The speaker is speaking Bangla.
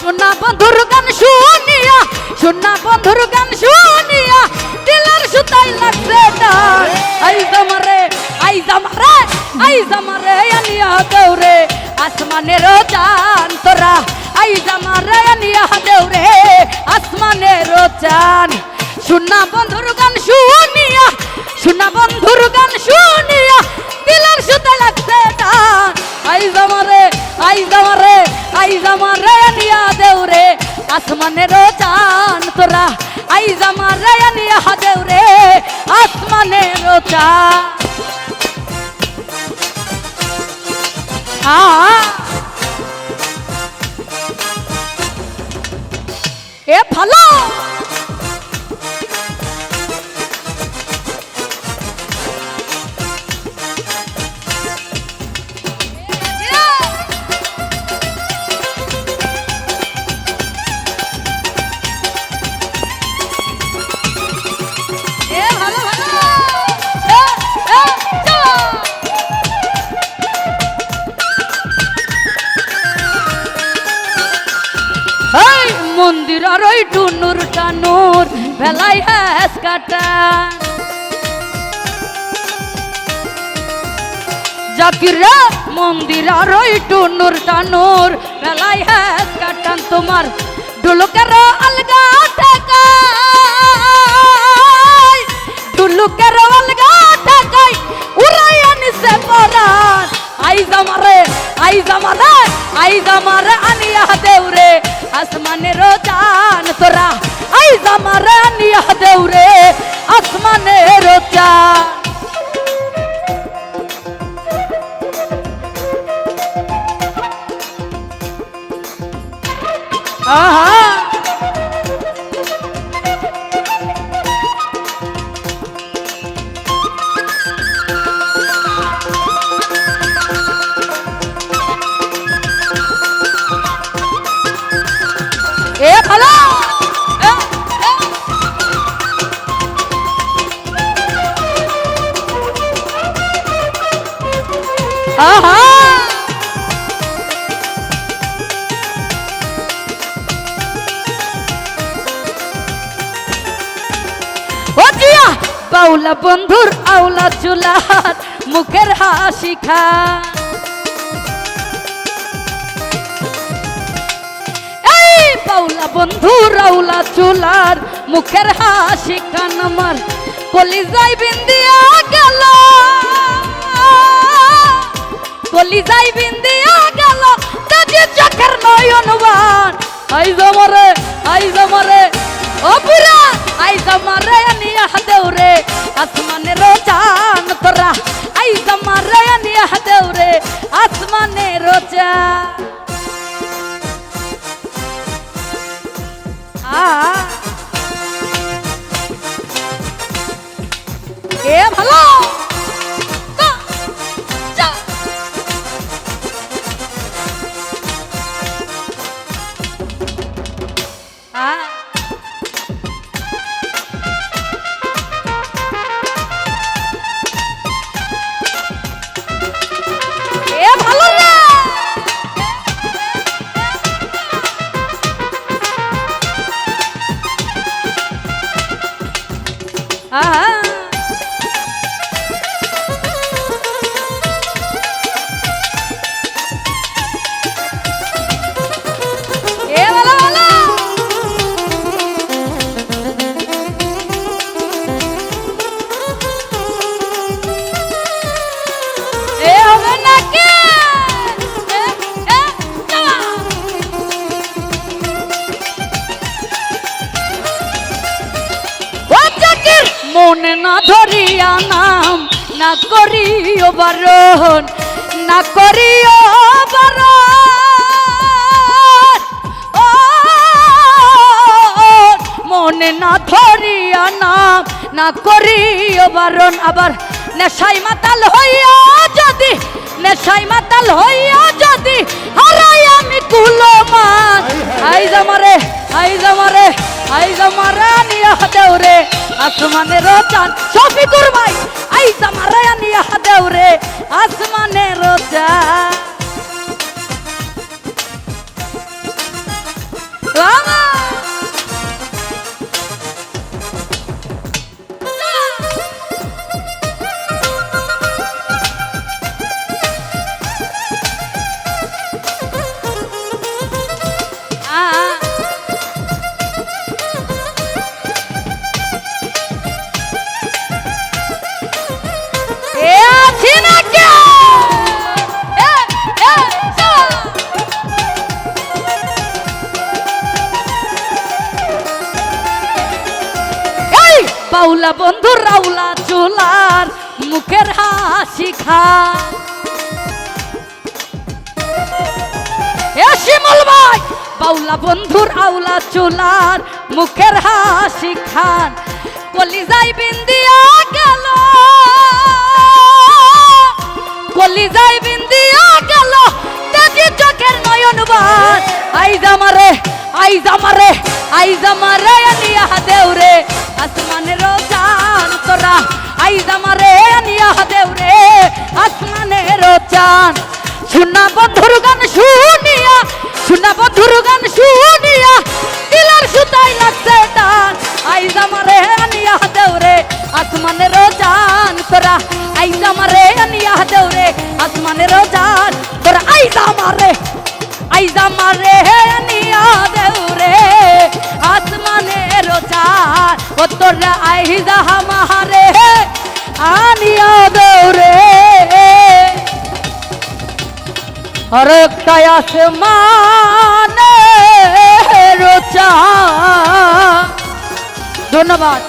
শোনা বন্ধুর গান শুনিয়া শোনা বন্ধুর গান শুনিয়া দিলার সুতাই লাগছে ডার আই জামারে আই জামারে আই জামারে আনিয়া দেউরে আসমানের চান তোরা আই জামারে আনিয়া দেউরে আসমানের চান শোনা বন্ধুর গান শুনিয়া শোনা বন্ধুর গান শুনিয়া দিলার সুতাই লাগছে ডার আই জামারে আই জামারে আই জামারে নিয়া দেউরে আসমানের চান তোরা আই জামারে নিয়া দেউরে আসমানের চান আ এ ভালো মন্দির আর ওই টুনুর টানুর ভেলাই হ্যাস কাটা। জাকিরা মন্দির আর ওই টুনুর টানুর ভেলাই হ্যাস কাটান তোমার। ডুলুকের আলগা ঠেকাই, ডুলুকের আলগা ঠেকাই, উড়াই আনিছে পরান আই জামারে আই জামারে আই জামারে আনিয়া দেউরে আসমানের চান তোরা আই জামারে নিয়া দেউরে আসমানের চান আহা! বাউলা বন্ধুর আউলা চুলার মুখের হাসি খা। এই বাউলা বন্ধু রাউলা চুলার মুখের হাসি কান আমার কলিজাই বিন্দিয়া গেল। কলিজাই বিন্দিয়া গেল তাজি চোখের নয়নবান আই জমরে আই জমরে ও পুরা আই জমরে নিয়া দেউরে। আসমানের চান তোরা আই জমরে নিয়া দেউরে। আসমানের চান। আ। এ ভালো? মনে না ধরিয়া নাম, না করিও বারণ, না করিও বারণ। মনে না ধরিয়া নাম, না করিও বারণ। আবার নেশাই মাতাল হইয়া যদি, নেশাই মাতাল হইয়া যদি আসমানের বাউলা বন্ধু রাউলা চুলার মুখের হাসি খা এ শিমল ভাই, বাউলা বন্ধুর আউলা চুলার মুখের হাসি খান। কলিজাই বিন্দিয়া গেল কলিজাই বিন্দিয়া গেল তেজি চোখের নয়নবান আই জামারে আই জামারে আই জামারে নিয়া দেউরে আসমানের চান তোরা আই জামারে নিয়া দেউরে আসমানের চান শুনা বন্ধুর গান শুনিয়া শুনা বন্ধুর গান শুনিয়া, দিলার সুতাই লাগছে টান আই জামারে আনিয়া দেউরে আসমানের জান তোরা। আই জামারে আনিয়া দেউরে আসমানের জান তোরা আই জামারে ও তোরা আহি যাহা মাহারে আনিয়া দেউরে হরকায় আসমানে রোচা। ধন্যবাদ।